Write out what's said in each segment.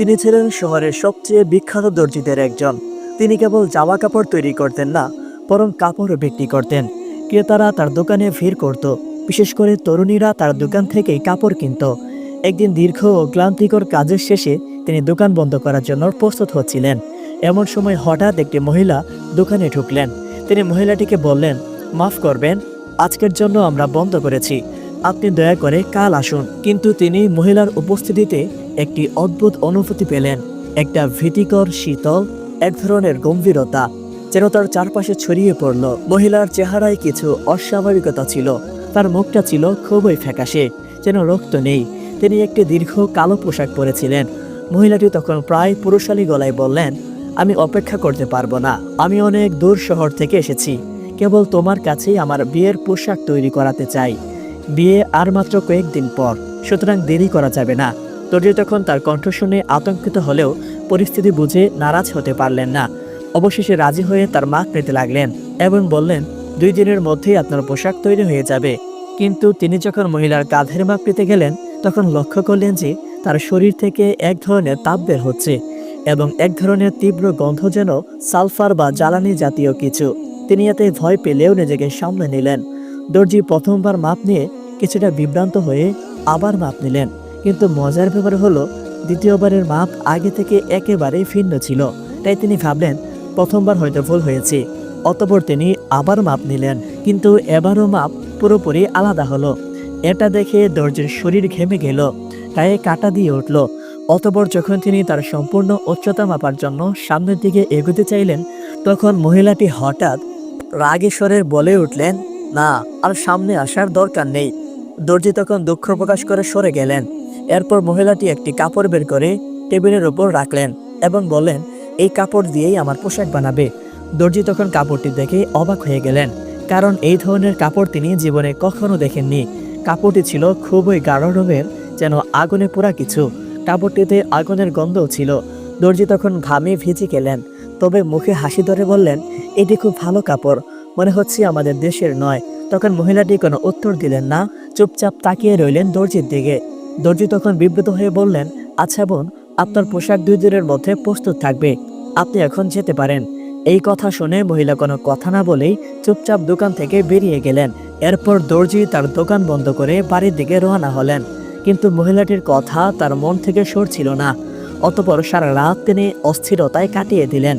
তিনি ছিলেন শহরের সবচেয়ে বিখ্যাত দর্জিদের একজন। তিনি কেবল জামা কাপড় তৈরি করতেন না, বরং কাপড়ও বিক্রি করতেন। ক্রেতারা তার দোকানে ভিড় করত। বিশেষ করে তরুণীরা তার দোকান থেকে কাপড় কিনত। একদিন দীর্ঘ ও ক্লান্তিকর কাজের শেষে তিনি দোকান বন্ধ করার জন্য প্রস্তুত হচ্ছিলেন। এমন সময় হঠাৎ একটি মহিলা দোকানে ঢুকলেন। তিনি মহিলাটিকে বললেন, মাফ করবেন, আজকের জন্য আমরা বন্ধ করেছি। আপনি দয়া করে কাল আসুন। কিন্তু তিনি মহিলার উপস্থিতিতে একটি অদ্ভুত অনুভূতি পেলেন। একটা ভীতিকর শীতল, এক ধরনের গম্ভীরতা, যেন তার চারপাশে ছড়িয়ে পড়ল। মহিলার চেহারায় কিছু অস্বাভাবিকতা ছিল। তার মুখটা ছিল খুবই ফ্যাকাশে, যেন রক্ত নেই। তিনি একটি দীর্ঘ কালো পোশাক পরেছিলেন। মহিলাটি তখন প্রায় পুরুষালী গলায় বললেন, আমি অপেক্ষা করতে পারব না। আমি অনেক দূর শহর থেকে এসেছি। কেবল তোমার কাছেই আমার বিয়ের পোশাক তৈরি করাতে চাই। বিয়ে আর মাত্র কয়েকদিন পর। সুতরাং দেরি করা যাবে না। তর্জি তখন তার কণ্ঠ শুনে আতঙ্কিত হলেও পরিস্থিতি বুঝে নারাজ হতে পারলেন না। অবশেষে রাজি হয়ে তার মাক নিতে লাগলেন এবং বললেন, দুই দিনের মধ্যেই আপনার পোশাক তৈরি হয়ে যাবে। কিন্তু তিনি যখন মহিলার কাঁধের মাপ পেতে গেলেন, তখন লক্ষ্য করলেন যে তার শরীর থেকে এক ধরনের তাপ বের হচ্ছে এবং এক ধরনের তীব্র গন্ধ যেন সালফার বা জ্বালানি জাতীয় কিছু। তিনি এতে ভয় পেলেও নিজেকে সামনে নিলেন। দর্জি প্রথমবার মাপ নিয়ে কিছুটা বিভ্রান্ত হয়ে আবার মাপ নিলেন। কিন্তু মজার ব্যাপার হলো, দ্বিতীয়বারের মাপ আগে থেকে একেবারেই ভিন্ন ছিল। তাই তিনি ভাবলেন, প্রথমবার হয়তো ভুল হয়েছে। অতপর তিনি আবার মাপ নিলেন, কিন্তু এবারও মাপ পুরোপুরি আলাদা হলো। এটা দেখে দর্জির শরীর ঘেমে গেল, গায়ে কাটা দিয়ে উঠল। অতপর যখন তিনি তার সম্পূর্ণ উচ্চতা মাপার জন্য সামনের দিকে এগোতে চাইলেন, তখন মহিলাটি হঠাৎ রাগেশ্বরের বলে উঠলেন, না, আর সামনে আসার দরকার নেই। দর্জি তখন দুঃখ প্রকাশ করে সরে গেলেন। এরপর মহিলাটি একটি কাপড় বের করে টেবিলের ওপর রাখলেন এবং বললেন, এই কাপড় দিয়েই আমার পোশাক বানাবে। দর্জি তখন কাপড়টি দেখে অবাক হয়ে গেলেন, কারণ এই ধরনের কাপড় তিনি জীবনে কখনো দেখেননি। কাপড়টি ছিল খুবই গাঢ় রঙের, যেন আগুনে পোড়া কিছু। কাপড়টিতে আগুনের গন্ধও ছিল। দর্জি তখন ঘামে ভিজে গেলেন, তবে মুখে হাসি ধরে বললেন, এটি খুব ভালো কাপড়, মনে হচ্ছে আমাদের দেশের নয়। তখন মহিলাটি কোনো উত্তর দিলেন না, চুপচাপ তাকিয়ে রইলেন দর্জির দিকে। দর্জি তখন বিব্রত হয়ে বললেন আচ্ছা বোন, আপনার পোশাক দুই দিনের মধ্যে প্রস্তুত থাকবে। আপনি এখন যেতে পারেন। এই কথা শুনে মহিলা কোনো কথা না বলেই চুপচাপ দোকান থেকে বেরিয়ে গেলেন। এরপর দর্জি তার দোকান বন্ধ করে বাড়ির দিকে রওনা হলেন। কিন্তু মহিলাটির কথা তার মন থেকে সরছিল না। অতপর সারা রাত তিনি অস্থিরতায় কাটিয়ে দিলেন।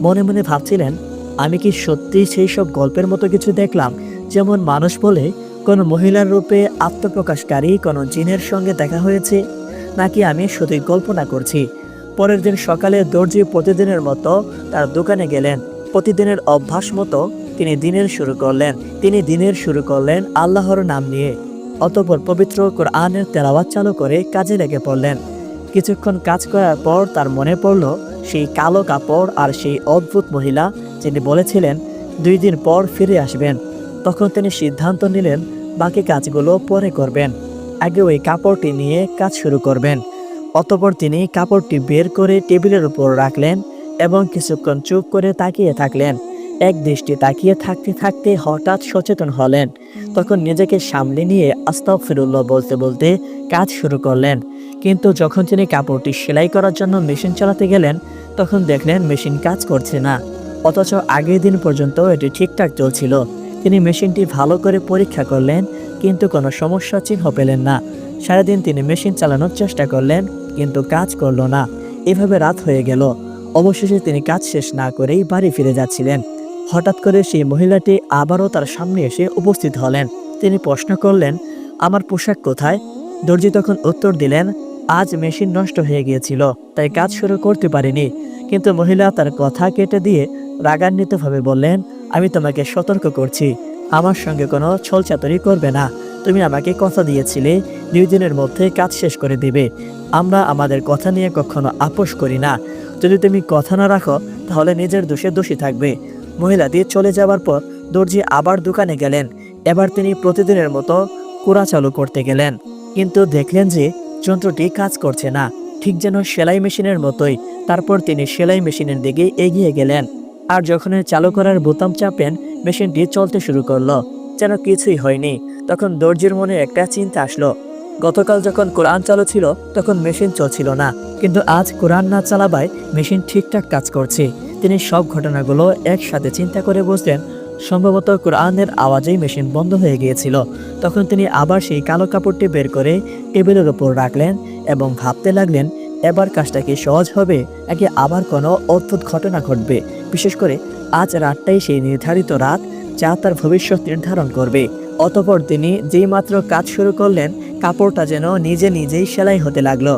মনে মনে ভাবছিলেন, আমি কি সত্যি সেই সব গল্পের মতো কিছু দেখলাম, যেমন মানুষ বলে কোনো মহিলার রূপে আত্মপ্রকাশকারী কোনো জিনের সঙ্গে দেখা হয়েছে? নাকি আমি শুধুই কল্পনা করছি? পরের দিন সকালে দর্জি প্রতিদিনের মতো তার দোকানে গেলেন। প্রতিদিনের অভ্যাস মতো তিনি দিনের শুরু করলেন। তিনি দিনের শুরু করলেন আল্লাহর নাম নিয়ে। অতপর পবিত্র কোরআনের তেলাওয়াত চালু করে কাজে লেগে পড়লেন। কিছুক্ষণ কাজ করার পর তার মনে পড়ল, সেই কালো কাপড় আর সেই অদ্ভুত মহিলা যিনি বলেছিলেন, দুই দিন পর ফিরে আসবেন। তখন তিনি সিদ্ধান্ত নিলেন, বাকি কাজগুলো পরে করবেন। আগে ওই কাপড়টি নিয়ে কাজ শুরু করবেন। অতপর তিনি কাপড়টি বের করে টেবিলের উপর রাখলেন এবং কিছুক্ষণ চুপ করে তাকিয়ে থাকলেন। এক দৃষ্টি তাকিয়ে থাকতে থাকতে হঠাৎ সচেতন হলেন। তখন নিজেকে সামলে নিয়ে আস্তাও ফিরুল্লাহ বলতে বলতে কাজ শুরু করলেন। কিন্তু যখন তিনি কাপড়টি সেলাই করার জন্য মেশিন চালাতে গেলেন, তখন দেখলেন মেশিন কাজ করছে না। অথচ আগের দিন পর্যন্ত এটি ঠিকঠাক চলছিল। তিনি মেশিনটি ভালো করে পরীক্ষা করলেন, কিন্তু কোনো সমস্যা চিহ্ন পেলেন না। সারাদিন তিনি মেশিন চালানোর চেষ্টা করলেন, কিন্তু কাজ করল না। এভাবে রাত হয়ে গেল। অবশেষে তিনি কাজ শেষ না করেই বাড়ি ফিরে যাচ্ছিলেন। হঠাৎ করে সেই মহিলাটি আবারও তার সামনে এসে উপস্থিত হলেন। তিনি প্রশ্ন করলেন, আমার পোশাক কোথায়? দর্জি তখন উত্তর দিলেন, আজ মেশিন নষ্ট হয়ে গিয়েছিল, তাই কাজ শুরু করতে পারিনি। কিন্তু মহিলা তার কথা কেটে দিয়ে রাগান্বিতভাবে বললেন আমি তোমাকে সতর্ক করছি। আমার সঙ্গে কোনো ছলচাতরি করবে না। তুমি আমাকে কথা দিয়েছিলে, দুই দিনের মধ্যে কাজ শেষ করে দিবে। আমরা আমাদের কথা নিয়ে কখনো আপোষ করি না। যদি তুমি কথা না রাখো, তাহলে নিজের দোষে দোষী থাকবে। মহিলা দিয়ে চলে যাওয়ার পর দর্জি আবার দোকানে গেলেন। এবার তিনি প্রতিদিনের মতো কুড়া চালু করতে গেলেন। কিন্তু দেখলেন যে যন্ত্রটি কাজ করছে না। ঠিক যেন সেলাই মেশিনের মতোই। তারপর তিনি সেলাই মেশিনের দিকে এগিয়ে গেলেন। আর যখন চালু করার বোতাম চাপেন, মেশিনটি চলতে শুরু করল। যেন কিছুই হয়নি। তখন দর্জির মনে একটা চিন্তা আসলো। গতকাল যখন কোরআন চালু ছিল, তখন মেশিন চলছিল না। কিন্তু আজ কোরআন না চালাবায় মেশিন ঠিকঠাক কাজ করছে। তিনি সব ঘটনাগুলো একসাথে চিন্তা করে বসলেন সম্ভবত কোরআনের আওয়াজেই মেশিন বন্ধ হয়ে গিয়েছিল। তখন তিনি আবার সেই কালো কাপড়টি বের করে টেবিলের ওপর রাখলেন এবং ভাবতে লাগলেন এবার কাজটা কি সহজ হবে নাকি আবার কোনো অদ্ভুত ঘটনা ঘটবে। বিশেষ করে, আজ রাতটাই সেই নির্ধারিত রাত যা তার ভবিষ্যৎ নির্ধারণ করবে। অতপর তিনি যেই মাত্র কাজ শুরু করলেন, কাপড়টা যেন নিজে নিজেই সেলাই হতে লাগল।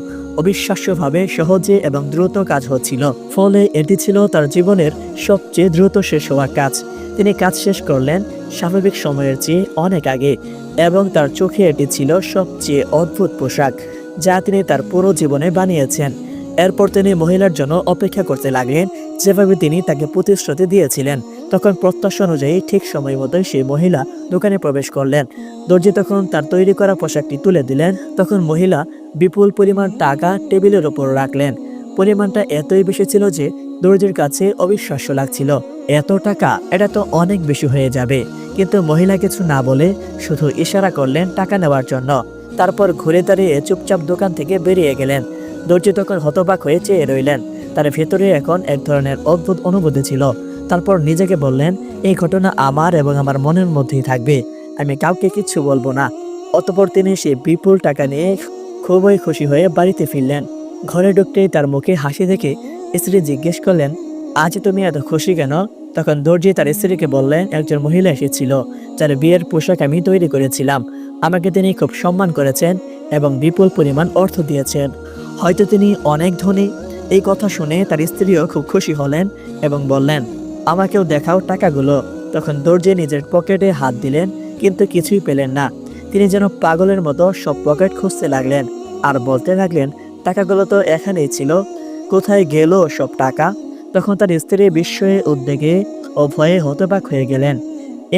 অবিশ্বাস্যভাবে সহজে এবং দ্রুত কাজ হচ্ছিল। ফলে এটি ছিল তার জীবনের সবচেয়ে দ্রুত শেষ হওয়া কাজ। তিনি কাজ শেষ করলেন স্বাভাবিক সময়ের চেয়ে অনেক আগে, এবং তার চোখে এটি ছিল সবচেয়ে অদ্ভুত পোশাক। যা তিনি তার পুরো জীবনে বানিয়েছেন। এরপর তিনি মহিলার জন্য অপেক্ষা করতে লাগলেন, যেভাবে তিনি তাকে প্রতিশ্রুতি দিয়েছিলেন। তখন প্রত্যাশা অনুযায়ী ঠিক সময় মতোই সেই মহিলা দোকানে প্রবেশ করলেন। দর্জি তখন তার তৈরি করা পোশাকটি তুলে দিলেন। তখন মহিলা বিপুল পরিমাণ টাকা টেবিলের ওপর রাখলেন। পরিমাণটা এতই বেশি ছিল যে দর্জির কাছে অবিশ্বাস্য লাগছিল। এত টাকা, এটা তো অনেক বেশি হয়ে যাবে। কিন্তু মহিলা কিছু না বলে শুধু ইশারা করলেন টাকা নেওয়ার জন্য। তারপর ঘুরে দাঁড়িয়ে চুপচাপ দোকান থেকে বেরিয়ে গেলেন। দর্জি তখন হতবাক হয়ে চেয়ে রইলেন। তার ভেতরে এখন এক ধরনের অদ্ভুত অনুভূতি ছিল। তারপর নিজেকে বললেন, এই ঘটনা আমার এবং আমার মনের মধ্যেই থাকবে। আমি কাউকে কিচ্ছু বলব না। অতপর তিনি সে বিপুল টাকা নিয়ে খুবই খুশি হয়ে বাড়িতে ফিরলেন। ঘরে ঢুকতেই তার মুখে হাসি দেখে স্ত্রী জিজ্ঞেস করলেন, আজ তুমি এত খুশি কেন? তখন দর্জি তার স্ত্রীকে বললেন, একজন মহিলা এসেছিল, যার বিয়ের পোশাক আমি তৈরি করেছিলাম। আমাকে তিনি খুব সম্মান করেছেন এবং বিপুল পরিমাণ অর্থ দিয়েছেন। হয়তো তিনি অনেক ধনী। এই কথা শুনে তার স্ত্রীও খুব খুশি হলেন এবং বললেন, আমাকেও দেখাও টাকাগুলো। তখন দর্জি নিজের পকেটে হাত দিলেন, কিন্তু কিছুই পেলেন না। তিনি যেন পাগলের মতো সব পকেট খুঁজতে লাগলেন আর বলতে লাগলেন, টাকাগুলো তো এখানেই ছিল, কোথায় গেল সব টাকা? তখন তার স্ত্রী বিস্ময়ে, উদ্বেগে ও ভয়ে হতবাক হয়ে গেলেন,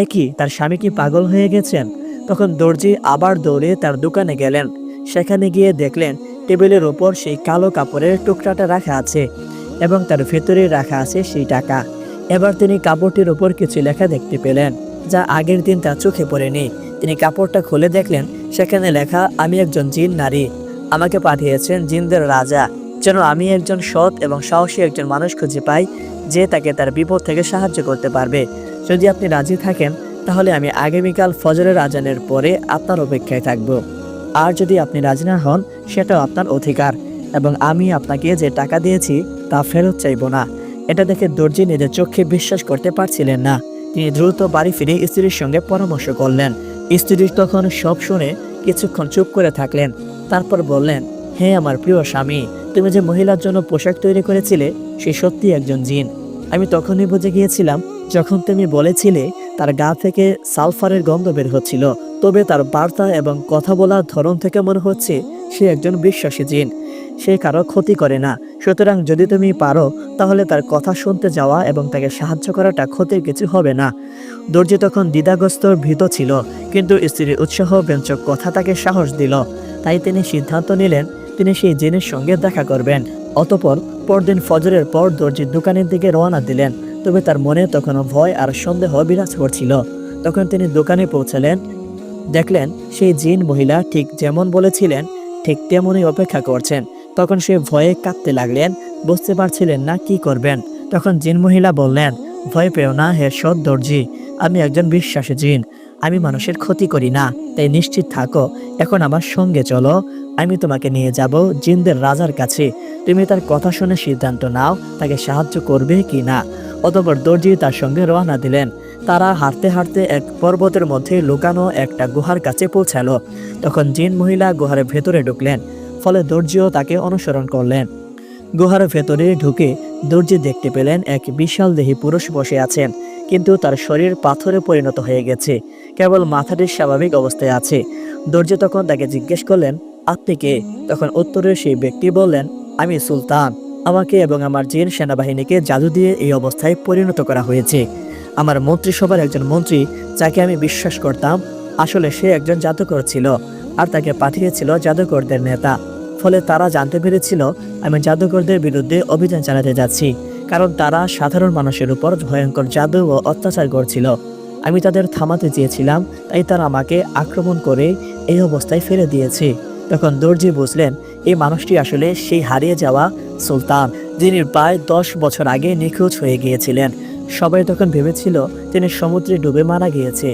এ কি, তার স্বামী কি পাগল হয়ে গেছেন? তখন দর্জি আবার দৌড়ে তার দোকানে গেলেন। সেখানে গিয়ে দেখলেন টেবিলের ওপর সেই কালো কাপড়ের টুকরাটা রাখা আছে এবং তার ভেতরে রাখা আছে সেই টাকা। এবার তিনি কাপড়টির ওপর কিছু লেখা দেখতে পেলেন, যা আগের দিন তার চোখে পড়েনি। তিনি কাপড়টা খুলে দেখলেন, সেখানে লেখা, আমি একজন জিন নারী। আমাকে পাঠিয়েছেন জিনদের রাজা। যেন আমি একজন সৎ এবং সাহসী একজন মানুষ খুঁজে পাই, যে তাকে তার বিপদ থেকে সাহায্য করতে পারবে। যদি আপনি রাজি থাকেন তাহলে আমি আগামীকাল ফজরের আজানের পরে আপনার অপেক্ষায় থাকব। আর যদি আপনি রাজি না হন, সেটাও আপনার অধিকার, এবং আমি আপনাকে যে টাকা দিয়েছি, তা ফেরত চাইব না। এটা দেখে দর্জি নিজের চোখে বিশ্বাস করতে পারছিলেন না। তিনি দ্রুত বাড়ি ফিরে স্ত্রীর সঙ্গে পরামর্শ করলেন। স্ত্রী তখন সব শুনে কিছুক্ষণ চুপ করে থাকলেন। তারপর বললেন, হে আমার প্রিয় স্বামী, তুমি যে মহিলার জন্য পোশাক তৈরি করেছিলে, সে সত্যি একজন জিন। আমি তখনই বুঝে গিয়েছিলাম, যখন তুমি বলেছিলে তার গা থেকে সালফারের গন্ধ বের হচ্ছিল। তবে তার বার্তা এবং কথা বলার ধরন থেকে মনে হচ্ছে সে একজন বিশ্বাসী জিন। সে কারও ক্ষতি করে না। সুতরাং যদি তুমি পারো, তাহলে তার কথা শুনতে যাওয়া এবং তাকে সাহায্য করাটা ক্ষতির কিছু হবে না। দর্জি তখন দ্বিধাগ্রস্ত ভীত ছিল, কিন্তু স্ত্রীর উৎসাহ ব্যঞ্জক কথা তাকে সাহস দিল। তাই তিনি সিদ্ধান্ত নিলেন, তিনি সেই জিনের সঙ্গে দেখা করবেন। অতপর পরদিন ফজরের পর দর্জির দোকানের দিকে রওনা দিলেন। তবে তার মনে তখনও ভয় আর সন্দেহ বিরাজ করছিল। তখন তিনি দোকানে পৌঁছালেন। দেখলেন, সেই জিন মহিলা ঠিক যেমন বলেছিলেন, ঠিক তেমনই অপেক্ষা করছেন। তখন সে ভয়ে কাঁদতে লাগলেন, বুঝতে পারছিলেন না কি করবেন। তখন জিন মহিলা বললেন, ভয় পেও না, হে সৎ দর্জি, আমি একজন বিশ্বাসী জিন। আমি মানুষের ক্ষতি করি না, তাই নিশ্চিত থাকো, এখন আমার সঙ্গে চলো। আমি তোমাকে নিয়ে যাব জিনদের রাজার কাছে। তুমি তার কথা শুনে সিদ্ধান্ত নাও, তাকে সাহায্য করবে কি না। অতপর দর্জি তার সঙ্গে রওনা দিলেন। তারা হাঁটতে হাঁটতে এক পর্বতের মধ্যে লুকানো একটা গুহার কাছে পৌঁছালো। তখন জিন মহিলা গুহার ভেতরে ঢুকলেন, ফলে দর্জিও তাকে অনুসরণ করলেন। গুহার ভেতরে ঢুকে দর্জি দেখতে পেলেন এক বিশাল দেহী পুরুষ বসে আছেন। কিন্তু তার শরীর পাথরে পরিণত হয়ে গেছে। কেবল মাথাটির স্বাভাবিক অবস্থায় আছে। দর্জি তখন তাকে জিজ্ঞেস করলেন, আপনি কে? তখন উত্তরে সেই ব্যক্তি বললেন, আমি সুলতান। আমাকে এবং আমার জিন সেনাবাহিনীকে জাদু দিয়ে এই অবস্থায় পরিণত করা হয়েছে। আমার মন্ত্রিসভার একজন মন্ত্রী যাকে আমি বিশ্বাস করতাম, আসলে সে একজন জাদুকর ছিল আর তাকে পাঠিয়েছিল জাদুকরদের নেতা। ফলে তারা জানতে পেরেছিল, আমি জাদুকরদের বিরুদ্ধে অভিযান চালাতে যাচ্ছি। কারণ তারা সাধারণ মানুষের উপর ভয়ঙ্কর জাদু ও অত্যাচার করছিল। আমি তাদের থামাতে চেয়েছিলাম, তাই তারা আমাকে আক্রমণ করে এই অবস্থায় ফেলে দিয়েছে। তখন দর্জি বুঝলেন, এই মানুষটি আসলে সেই হারিয়ে যাওয়া সুলতান, যিনি প্রায় দশ বছর আগে নিখোঁজ হয়ে গিয়েছিলেন। সবাই তখন ভেবেছিল তিনি সমুদ্রে ডুবে মারা গিয়েছে,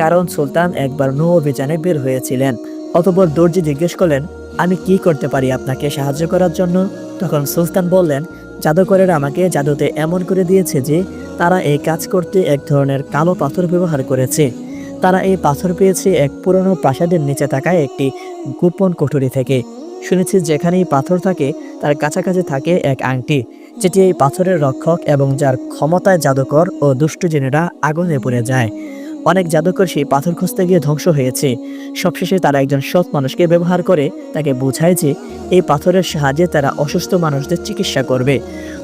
কারণ সুলতান একবার নৌ অভিযানে বের হয়েছিলেন। অতপর দর্জি জিজ্ঞেস করলেন, আমি কি করতে পারি আপনাকে সাহায্য করার জন্য? তখন সুলতান বললেন জাদুকরের আমাকে জাদুতে এমন করে দিয়েছে যে তারা এই কাজ করতে এক ধরনের কালো পাথর ব্যবহার করেছে। তারা এই পাথর পেয়েছে এক পুরনো প্রাসাদের নিচে থাকা একটি গোপন কুঠুরি থেকে। শুনেছি যেখানেই পাথর থাকে, তার কাছাকাছি থাকে এক আংটি, যেটি এই পাথরের রক্ষক এবং যার ক্ষমতায় জাদুকর ও দুষ্টজনেরা আগুনে পড়ে যায়। অনেক জাদুকর সেই পাথর খুঁজতে গিয়ে ধ্বংস হয়েছে। সবশেষে তারা একজন সৎ মানুষকে ব্যবহার করে তাকে বোঝায় যে এই পাথরের সাহায্যে তারা অসুস্থ মানুষদের চিকিৎসা করবে।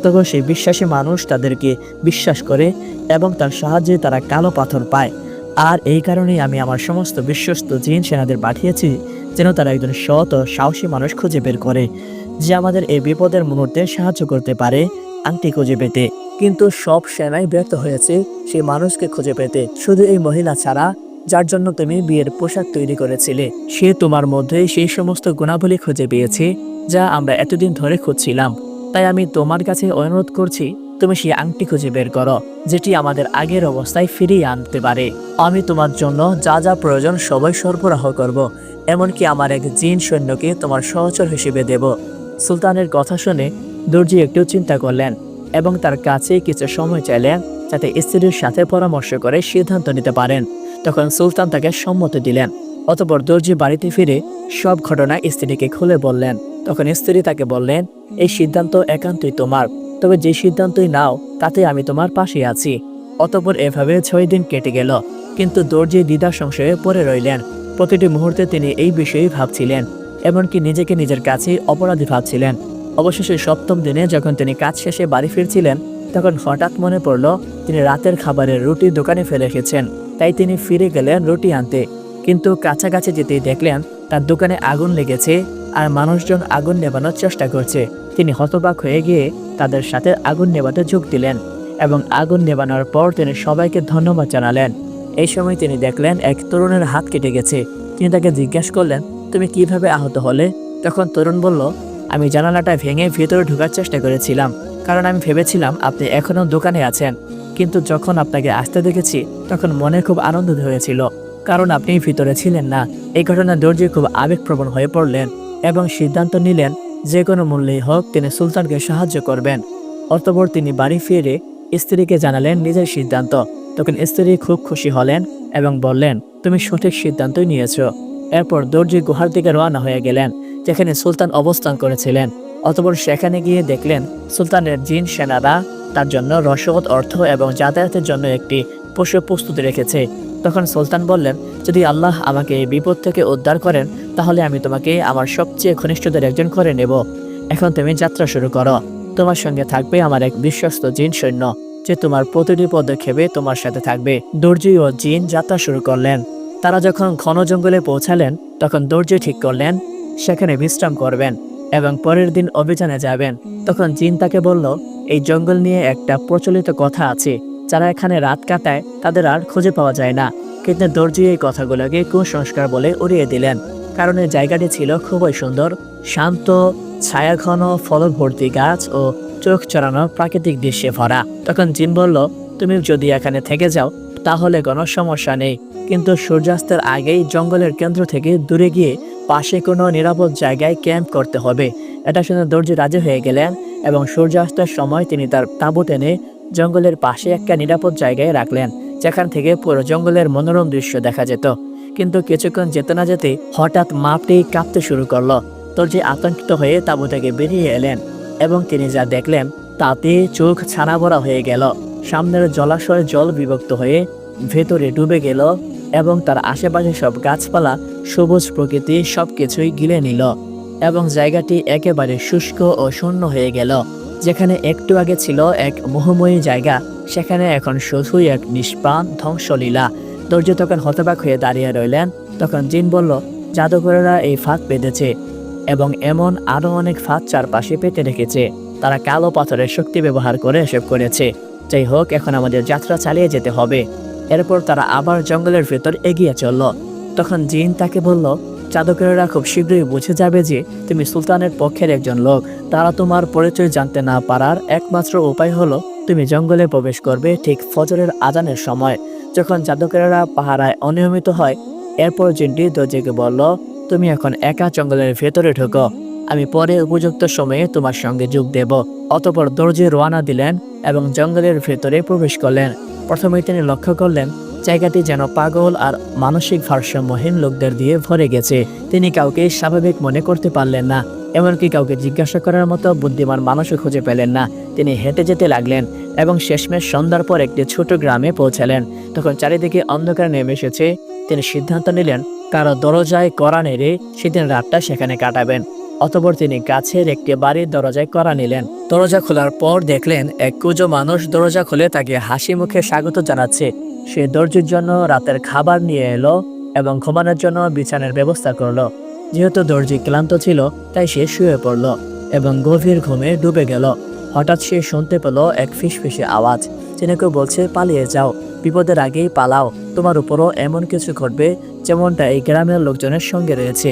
তখন সেই বিশ্বাসী মানুষ তাদেরকে বিশ্বাস করে এবং তার সাহায্যে তারা কালো পাথর পায়। আর এই কারণেই আমি আমার সমস্ত বিশ্বস্ত জিন সেনাদের পাঠিয়েছি যেন তারা একজন সৎ ও সাহসী মানুষ খুঁজে বের করে, যে আমাদের এই বিপদের মুহূর্তে সাহায্য করতে পারে। আংটি খুঁজে পেতে। কিন্তু সব সেনাই ব্যর্থ হয়েছে সেই মানুষকে খুঁজে পেতে। শুধু এই মহিলা ছাড়া, যার জন্য তুমি বিয়ের পোশাক তৈরি করেছিলে, সে তোমার মধ্যে সেই সমস্ত গুণাবলী খুঁজে পেয়েছে, যা আমরা এতদিন ধরে খুঁজছিলাম। তাই আমি তোমার কাছে অনুরোধ করছি, তুমি সেই আংটি খুঁজে বের করো, যেটি আমাদের আগের অবস্থায় ফিরিয়ে আনতে পারে। আমি তোমার জন্য যা যা প্রয়োজন সবাই সরবরাহ করব। এমনকি আমার এক জিন সৈন্যকে তোমার সহচর হিসেবে দেব। সুলতানের কথা শুনে দর্জি একটু চিন্তা করলেন। এবং তার কাছে কিছু সময় চাইলেন যাতে স্ত্রীর সাথে পরামর্শ করে সিদ্ধান্ত নিতে পারেন। তখন সুলতান তাকে সম্মতি দিলেন, অতপর দর্জি বাড়িতে ফিরে সব ঘটনা স্ত্রীকে খুলে বললেন। তখন স্ত্রী তাকে বললেন, এই সিদ্ধান্ত একান্তই তোমার, তবে যে সিদ্ধান্তই নাও, তাতে আমি তোমার পাশে আছি। অতপর এভাবে ছয় দিন কেটে গেল। কিন্তু দর্জি দ্বিধা সংশয়ে পড়ে রইলেন। প্রতিটি মুহূর্তে তিনি এই বিষয়েই ভাবছিলেন, এমনকি নিজেকে নিজের কাছে অপরাধী ভাবছিলেন। অবশেষে সপ্তম দিনে যখন তিনি কাজ শেষে বাড়ি ফিরছিলেন, তখন হঠাৎ মনে পড়ল, তিনি রাতের খাবারের রুটি দোকানে ফেলে এসেছেন। তাই তিনি ফিরে গেলেন রুটি আনতে। কিন্তু কাছাকাছি যেতেই দেখলেন, তার দোকানে আগুন লেগেছে আর মানুষজন আগুন নেবানোর চেষ্টা করছে। তিনি হতবাক হয়ে গিয়ে তাদের সাথে আগুন নেবাতে যোগ দিলেন এবং আগুন নেবানোর পর তিনি সবাইকে ধন্যবাদ জানালেন। এই সময় তিনি দেখলেন, এক তরুণের হাত কেটে গেছে। তিনি তাকে জিজ্ঞেস করলেন, তুমি কীভাবে আহত হলে? তখন তরুণ বলল আমি জানালাটা ভেঙে ভেতরে ঢোকার চেষ্টা করেছিলাম, কারণ আমি ভেবেছিলাম আপনি এখনও দোকানে আছেন। কিন্তু যখন আপনাকে আসতে দেখেছি, তখন মনে খুব আনন্দ হয়েছিল, কারণ আপনি ভিতরে ছিলেন না। এই ঘটনা দর্জি খুব আবেগপ্রবণ হয়ে পড়লেন এবং সিদ্ধান্ত নিলেন, যে কোনো মূল্যেই হোক তিনি সুলতানকে সাহায্য করবেন। অতপর তিনি বাড়ি ফিরে স্ত্রীকে জানালেন নিজের সিদ্ধান্ত। তখন স্ত্রী খুব খুশি হলেন এবং বললেন, তুমি সঠিক সিদ্ধান্তই নিয়েছো। এরপর দর্জি গুহার দিকে রওনা হয়ে গেলেন। যেখানে সুলতান অবস্থান করেছিলেন, অতপর সেখানে গিয়ে দেখলেন সুলতানের জিন সেনারা তার জন্য রসদ, অর্থ এবং যাতায়াতের জন্য একটি পশু প্রস্তুতি রেখেছে। তখন সুলতান বললেন, যদি আল্লাহ আমাকে এই বিপদ থেকে উদ্ধার করেন, তাহলে আমি তোমাকে আমার সবচেয়ে ঘনিষ্ঠদের একজন করে নেব। এখন তুমি যাত্রা শুরু করো। তোমার সঙ্গে থাকবে আমার এক বিশ্বস্ত জিন সৈন্য, যে তোমার প্রতিটি পদক্ষেপে তোমার সাথে থাকবে। দর্জি ও জিন যাত্রা শুরু করলেন। তারা যখন ঘন জঙ্গলে পৌঁছালেন, তখন দর্জি ঠিক করলেন সেখানে বিশ্রাম করবেন এবং পরের দিন অভিযানে যাবেন। তখন জিন তাকে বলল, এই জঙ্গল নিয়ে একটা প্রচলিত কথা আছে। যারা এখানে রাত কাটায়, তাদের আর খুঁজে পাওয়া যায় না। কিন্তু দর্জি এই কথাগুলোকে কুসংস্কার বলে উড়িয়ে দিলেন। কারণ এই জায়গাটি ছিল খুবই সুন্দর, শান্ত, ছায়াঘন ফল ভর্তি গাছ ও চোখ চড়ানো প্রাকৃতিক দৃশ্যে ভরা। তখন জিন বলল, তুমি যদি এখানে থেকে যাও তাহলে কোনো সমস্যা নেই। কিন্তু সূর্যাস্তের আগেই জঙ্গলের কেন্দ্র থেকে দূরে গিয়ে পাশে কোনো নিরাপদ জায়গায় ক্যাম্প করতে হবে। এটা শুনে দর্জি রাজি হয়ে গেলেন এবং সূর্যাস্তের সময় তিনি তার তাঁবু টেনে জঙ্গলের পাশে একটা নিরাপদ জায়গায় রাখলেন, যেখান থেকে পুরো জঙ্গলের মনোরম দৃশ্য দেখা যেত। কিন্তু কিছুক্ষণ যেতে না যেতে হঠাৎ মাপটি কাঁপতে শুরু করল। দর্জি আতঙ্কিত হয়ে তাঁবু থেকে বেরিয়ে এলেন এবং তিনি যা দেখলেন তাতে চোখ ছানা ভরা হয়ে গেল। সামনের জলাশয় জল বিভক্ত হয়ে ভেতরে ডুবে গেল এবং তার আশেপাশে সব গাছপালা, সবুজ প্রকৃতি সব কিছুই গিলে নিল এবং জায়গাটি একেবারে শুষ্ক ও শূন্য হয়ে গেল, যেখানে একটু আগে ছিল এক মোহময়ী জায়গা, সেখানে এখন শুধুই এক নিষ্প্রাণ ধ্বংসলীলা। দর্য তখন হতবাক হয়ে দাঁড়িয়ে রইলেন, তখন জিন বলল জাদুঘরেরা এই ফাঁদ বেঁধেছে এবং এমন আরও অনেক ফাঁদ চারপাশে পেতে রেখেছে। তারা কালো পাথরের শক্তি ব্যবহার করে এসব করেছে। যাই হোক, এখন আমাদের যাত্রা চালিয়ে যেতে হবে। এরপর তারা আবার জঙ্গলের ভেতর এগিয়ে চলল। তখন জিন তাকে বলল চাদকেরা খুব শীঘ্রই বুঝে যাবে যে তুমি সুলতানের পক্ষের একজন লোক। তারা তোমার পরিচয় জানতে না পারার একমাত্র উপায় হলো, তুমি জঙ্গলে প্রবেশ করবে ঠিক ফজরের আজানের সময়। যখন জাদুকরেরা পাহারায় অনিয়মিত হয়, এরপর জিনটি দরজিকে বলল, তুমি এখন একা জঙ্গলের ভেতরে ঢোকো। আমি পরে উপযুক্ত সময়ে তোমার সঙ্গে যোগ দেব। অতপর দর্জি রওনা দিলেন এবং জঙ্গলের ভেতরে প্রবেশ করলেন। প্রথমে তিনি লক্ষ্য করলেন, জায়গাটি যেন পাগল আর মানসিক ভারসাম্যহীন লোকদের দিয়ে ভরে গেছে। তিনি কাউকে স্বাভাবিক মনে করতে পারলেন না, এমনকি কাউকে জিজ্ঞাসা করার মতো বুদ্ধিমান মানুষও খুঁজে পেলেন না। তিনি হেঁটে যেতে লাগলেন এবং শেষমেশ সন্ধ্যার পর একটি ছোট গ্রামে পৌঁছালেন। তখন চারিদিকে অন্ধকার নেমে এসেছে। তিনি সিদ্ধান্ত নিলেন, কারও দরজায় কড়া নেড়ে সেদিন রাতটা সেখানে কাটাবেন। অতপর তিনি গাছের একটি বাড়ির দরজায় করা নিলেন। দরজা খোলার পর দেখলেন এক কুজো মানুষ দরজা খুলে তাকে হাসি মুখে স্বাগত জানাচ্ছে। সে দর্জির জন্য রাতের খাবার নিয়ে এলো এবং ঘুমানোর জন্য বিছানার ব্যবস্থা করল। যেহেতু দর্জি ক্লান্ত ছিল, তাই সে শুয়ে পড়ল এবং গভীর ঘুমে ডুবে গেল। হঠাৎ সে শুনতে পেল এক ফিসফিসে আওয়াজ। যেন কেউ বলছে, পালিয়ে যাও। বিপদের আগেই পালাও। তোমার উপরও এমন কিছু ঘটবে যেমনটা এই গ্রামের লোকজনের সঙ্গে রয়েছে।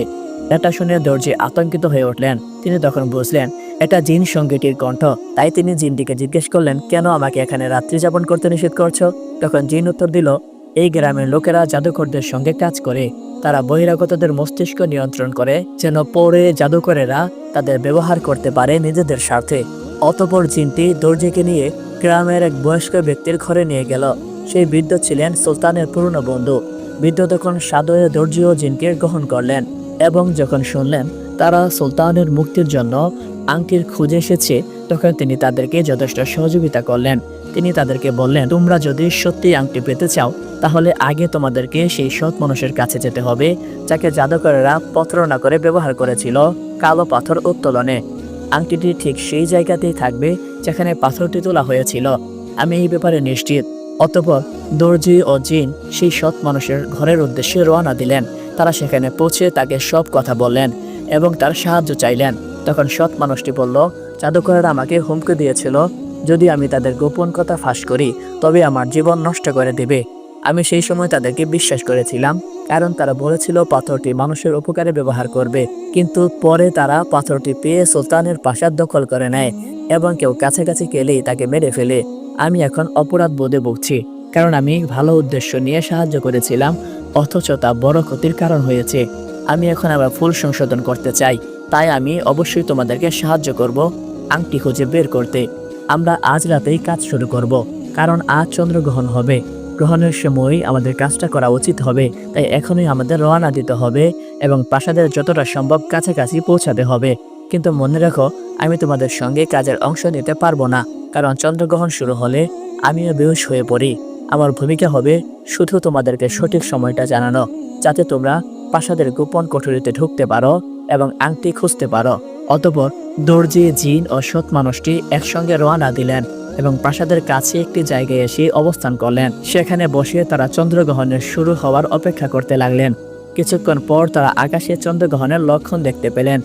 এটা শুনে দর্জি আতঙ্কিত হয়ে উঠলেন। তিনি তখন বুঝলেন, এটা জিন সঙ্গীটির কণ্ঠ। তাই তিনি জিনটিকে জিজ্ঞেস করলেন, কেন আমাকে এখানে রাত্রি যাপন করতে নিষেধ করছ? তখন জিন উত্তর দিল, এই গ্রামের লোকেরা জাদুকরদের সঙ্গে কাজ করে। তারা বহিরাগতদের মস্তিষ্ক নিয়ন্ত্রণ করে, যেন পরে জাদুকরেরা তাদের ব্যবহার করতে পারে নিজেদের স্বার্থে। অতপর জিনটি দর্জিকে নিয়ে গ্রামের এক বয়স্ক ব্যক্তির ঘরে নিয়ে গেল। সেই বৃদ্ধ ছিলেন সুলতানের পুরনো বন্ধু। বৃদ্ধ তখন সাদয়ে দর্জি ও জিনকে গ্রহণ করলেন। এবং যখন শুনলেন তারা সুলতানের মুক্তির জন্য আংটির খুঁজে এসেছে, তখন তিনি তাদেরকে যথেষ্ট সহযোগিতা করলেন। তিনি তাদেরকে বললেন, তোমরা যদি সত্যি আংটি পেতে চাও, তাহলে আগে তোমাদেরকে সেই সৎ মানুষের কাছে যেতে হবে, যাকে জাদুকরেরা প্রতারণা করে ব্যবহার করেছিল কালো পাথর উত্তোলনে। আংটিটি ঠিক সেই জায়গাতেই থাকবে যেখানে পাথরটি তোলা হয়েছিল। আমি এই ব্যাপারে নিশ্চিত। অতপর দর্জি ও জিন সেই সৎ মানুষের ঘরের উদ্দেশ্যে রওনা দিলেন। তারা সেখানে পৌঁছে তাকে সব কথা বললেন এবং তার সাহায্য চাইলেন। তখন সৎ মানুষটি বলল, জাদুকরেরা আমাকে হুমকি দিয়েছিল। যদি আমি তাদের গোপন কথা ফাঁস করি, তবে আমার জীবন নষ্ট করে দেবে। আমি সেই সময় তাদেরকে বিশ্বাস করেছিলাম, কারণ তারা বলেছিল পাথরটি মানুষের উপকারে ব্যবহার করবে। কিন্তু পরে তারা পাথরটি পেয়ে সুলতানের প্রাসাদ দখল করে নেয় এবং কেউ কাছাকাছি গেলেই তাকে মেরে ফেলে। আমি এখন অপরাধ বোধে ভুগছি, কারণ আমি ভালো উদ্দেশ্য নিয়ে সাহায্য করেছিলাম, অথচ তা বড় ক্ষতির কারণ হয়েছে। আমি এখন আবার ফুল সংশোধন করতে চাই, তাই আমি অবশ্যই তোমাদেরকে সাহায্য করব আংটি খুঁজে বের করতে। আমরা আজ রাতেই কাজ শুরু করব, কারণ আজ চন্দ্রগ্রহণ হবে। গ্রহণের সময় আমাদের কাজটা করা উচিত হবে, তাই এখনই আমাদের রওনা দিতে হবে এবং প্রাসাদের যতটা সম্ভব কাছাকাছি পৌঁছাতে হবে। কিন্তু মনে রাখো, আমি তোমাদের সঙ্গে কাজের অংশ নিতে পারব না। কারণ চন্দ্রগ্রহণ শুরু হলে আমিও বেহুশ হয়ে পড়ি। আমার ভূমিকা হবে শুধু তোমাদেরকে সঠিক সময়টা জানানো, যাতে তোমরা প্রাসাদের গোপন কঠোরিতে ঢুকতে পারো এবং আংটি খুঁজতে পারো। অতপর দর্জি, জিন ও সৎ মানুষটি একসঙ্গে রওনা দিলেন এবং প্রাসাদের কাছে একটি জায়গায় এসে অবস্থান করলেন। সেখানে বসে তারা চন্দ্রগ্রহণের শুরু হওয়ার অপেক্ষা করতে লাগলেন। কিছুক্ষণ পর তারা আকাশে চন্দ্রগ্রহণের লক্ষণ দেখতে পেলেন।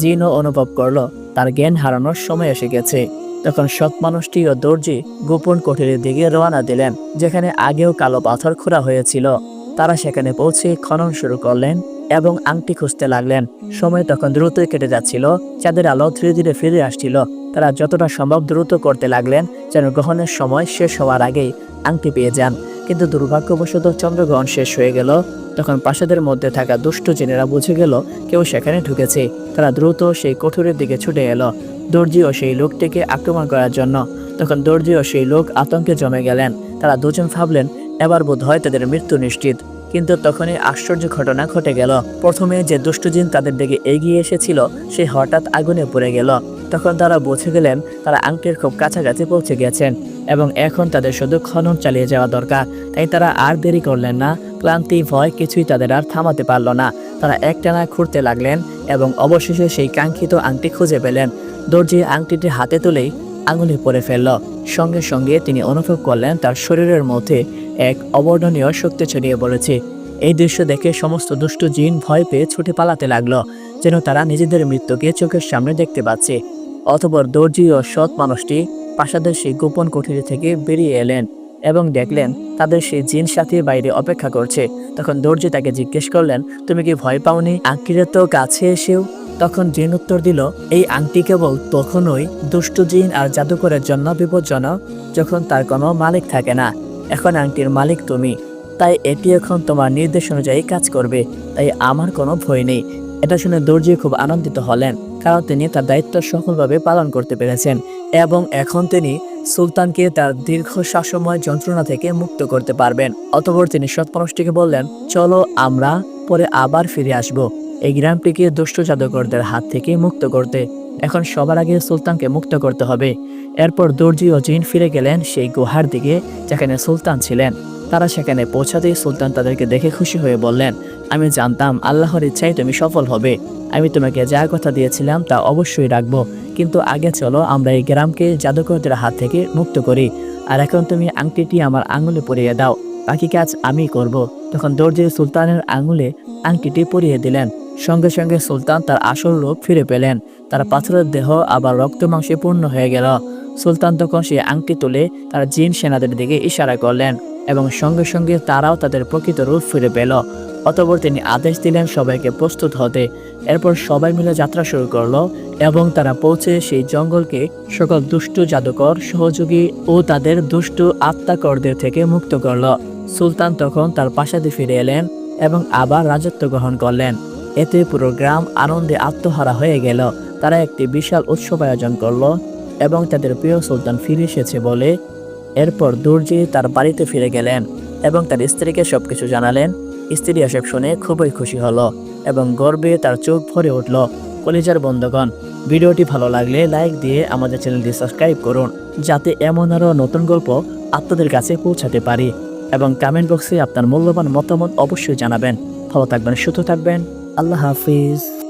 জিনও অনুভব করল, তার জ্ঞান হারানোর সময় এসে গেছে। তখন সৎ মানুষটি ও দর্জি গোপন কোঠরির দিকে রওনা দিলেন, যেখানে আগেও কালো পাথর খোঁড়া হয়েছিল। তারা সেখানে পৌঁছে খনন শুরু করলেন এবং আংটি খুঁজতে লাগলেন। সময় তখন দ্রুতই কেটে যাচ্ছিল, চাঁদের আলো ধীরে ধীরে ফিরে আসছিল। তারা যতটা সম্ভব দ্রুত করতে লাগলেন, যেন গ্রহণের সময় শেষ হওয়ার আগেই আংটি পেয়ে যান। কিন্তু দুর্ভাগ্যবশত চন্দ্রগ্রহণ শেষ হয়ে গেল। তখন প্রাসাদের মধ্যে থাকা দুষ্ট জেনেরা বুঝে গেল কেউ সেখানে ঢুকেছে। তারা দ্রুত সেই কোঠরের দিকে ছুটে এলো। দর্জি ও সেই লোকটিকে আক্রমণ করার জন্য তখন দর্জি ও সেই লোক আতঙ্কে জমে গেলেন। তারা দুজন ভাবলেন, এবার বোধ হয় তাদের মৃত্যু নিশ্চিত। কিন্তু তখনই আশ্চর্য ঘটনা ঘটে গেল। প্রথমে যে দুষ্টজিন তাদের দিকে এগিয়ে এসেছিল, সে হঠাৎ আগুনে পড়ে গেল। তখন তারা বুঝে গেলেন, তারা আংটির খুব কাছাকাছি পৌঁছে গেছেন এবং এখন তাদের শুধু খনন চালিয়ে যাওয়া দরকার। তাই তারা আর দেরি করলেন না। ক্লান্তি, ভয় কিছুই তাদের আর থামাতে পারল না। তারা একটানা খুঁড়তে লাগলেন এবং অবশেষে সেই কাঙ্ক্ষিত আংটি খুঁজে পেলেন। দর্জি আংটিটি হাতে তুলেই আঙুলে পড়ে ফেলল। সঙ্গে সঙ্গে তিনি অনুভব করলেন তার শরীরের মধ্যে এক অবর্ণনীয় শক্তি ছড়িয়ে পড়েছে। এই দৃশ্য দেখে সমস্ত দুষ্ট জিন ভয় পেয়ে ছুটে পালাতে লাগল, যেন তারা নিজেদের মৃত্যুকে চোখের সামনে দেখতে পাচ্ছে। অতপর দর্জি ও সৎ মানুষটি প্রাসাদের সেই গোপন কুঠিরি থেকে বেরিয়ে এলেন। এবং দেখলেন তাদের সেই জিন সাথী বাইরে অপেক্ষা করছে। তখন দর্জি তাকে জিজ্ঞেস করলেন, তুমি কি ভয় পাওনি? আংটিরে তো কাছে এসেও? তখন জিন উত্তর দিল, এই আংটি কেবল তখনই দুষ্টু জিন আর জাদুকরের জন্য বিপজ্জনক, যখন তার কোনো মালিক থাকে না। এখন আংটির মালিক তুমি। তাই এটি এখন তোমার নির্দেশ অনুযায়ী কাজ করবে। তাই আমার কোনো ভয় নেই। এটা শুনে দর্জি খুব আনন্দিত হলেন, কারণ তিনি তার দায়িত্ব সফলভাবে পালন করতে পেরেছেন। এবং এখন তিনি সুলতানকে তার দীর্ঘ শাসময় যন্ত্রণা থেকে মুক্ত করতে পারবেন। অতপর তিনি সৎমানুষটিকে বললেন, চলো আমরা পরে আবার ফিরে আসব। এই গ্রামটিকে দুষ্ট জাদুকরদের হাত থেকে মুক্ত করতে। এখন সবার আগে সুলতানকে মুক্ত করতে হবে। এরপর দর্জি ও জিন ফিরে গেলেন সেই গুহার দিকে, যেখানে সুলতান ছিলেন। তারা সেখানে পৌঁছাতেই সুলতান তাদেরকে দেখে খুশি হয়ে বললেন, আমি জানতাম আল্লাহর ইচ্ছায় তুমি সফল হবে। আমি তোমাকে যা কথা দিয়েছিলাম তা অবশ্যই রাখব। কিন্তু আগে চলো, আমরা এই গ্রামকে জাদুকরদের হাত থেকে মুক্ত করি। আর এখন তুমি আংটিটি আমার আঙুলে পরিয়ে দাও। বাকি কাজ আমি করব। তখন দর্জি সুলতানের আঙুলে আংটিটি পরিয়ে দিলেন। সঙ্গে সঙ্গে সুলতান তার আসল রূপ ফিরে পেলেন। তার পাথরের দেহ আবার রক্ত মাংসে পূর্ণ হয়ে গেল। সুলতান তখন সেই আংটি তুলে তার জিন সেনাদের দিকে ইশারা করলেন। এবং সঙ্গে সঙ্গে তারাও তাদের প্রকৃত রূপ ফিরে পেল। অতপর তিনি আদেশ দিলেন সবাইকে প্রস্তুত হতে। এরপর সবাই মিলে যাত্রা শুরু করল এবং তারা পৌঁছে সেই জঙ্গলকে সকল দুষ্টু জাদুকর, সহযোগী ও তাদের দুষ্টু আত্মাকরদের থেকে মুক্ত করল। সুলতান তখন তার প্রাসাদে ফিরে এলেন এবং আবার রাজত্ব গ্রহণ করলেন। এতে পুরো গ্রাম আনন্দে আত্মহারা হয়ে গেল। তারা একটি বিশাল উৎসব আয়োজন করল এবং তাদের প্রিয় সুলতান ফিরে এসেছে বলে এরপর দর্জি তার বাড়িতে ফিরে গেলেন এবং তার স্ত্রীকে সবকিছু জানালেন। স্ত্রী এসব শুনে খুবই খুশি হলো এবং গর্বে তার চোখ ভরে উঠল। কলিজার বন্ধগণ, ভিডিওটি ভালো লাগলে লাইক দিয়ে আমাদের চ্যানেলটি সাবস্ক্রাইব করুন যাতে এমন আরও নতুন গল্প আপনাদের কাছে পৌঁছাতে পারি এবং কমেন্ট বক্সে আপনার মূল্যবান মতামত অবশ্যই জানাবেন। ভালো থাকবেন, সুস্থ থাকবেন। আল্লাহ হাফিজ।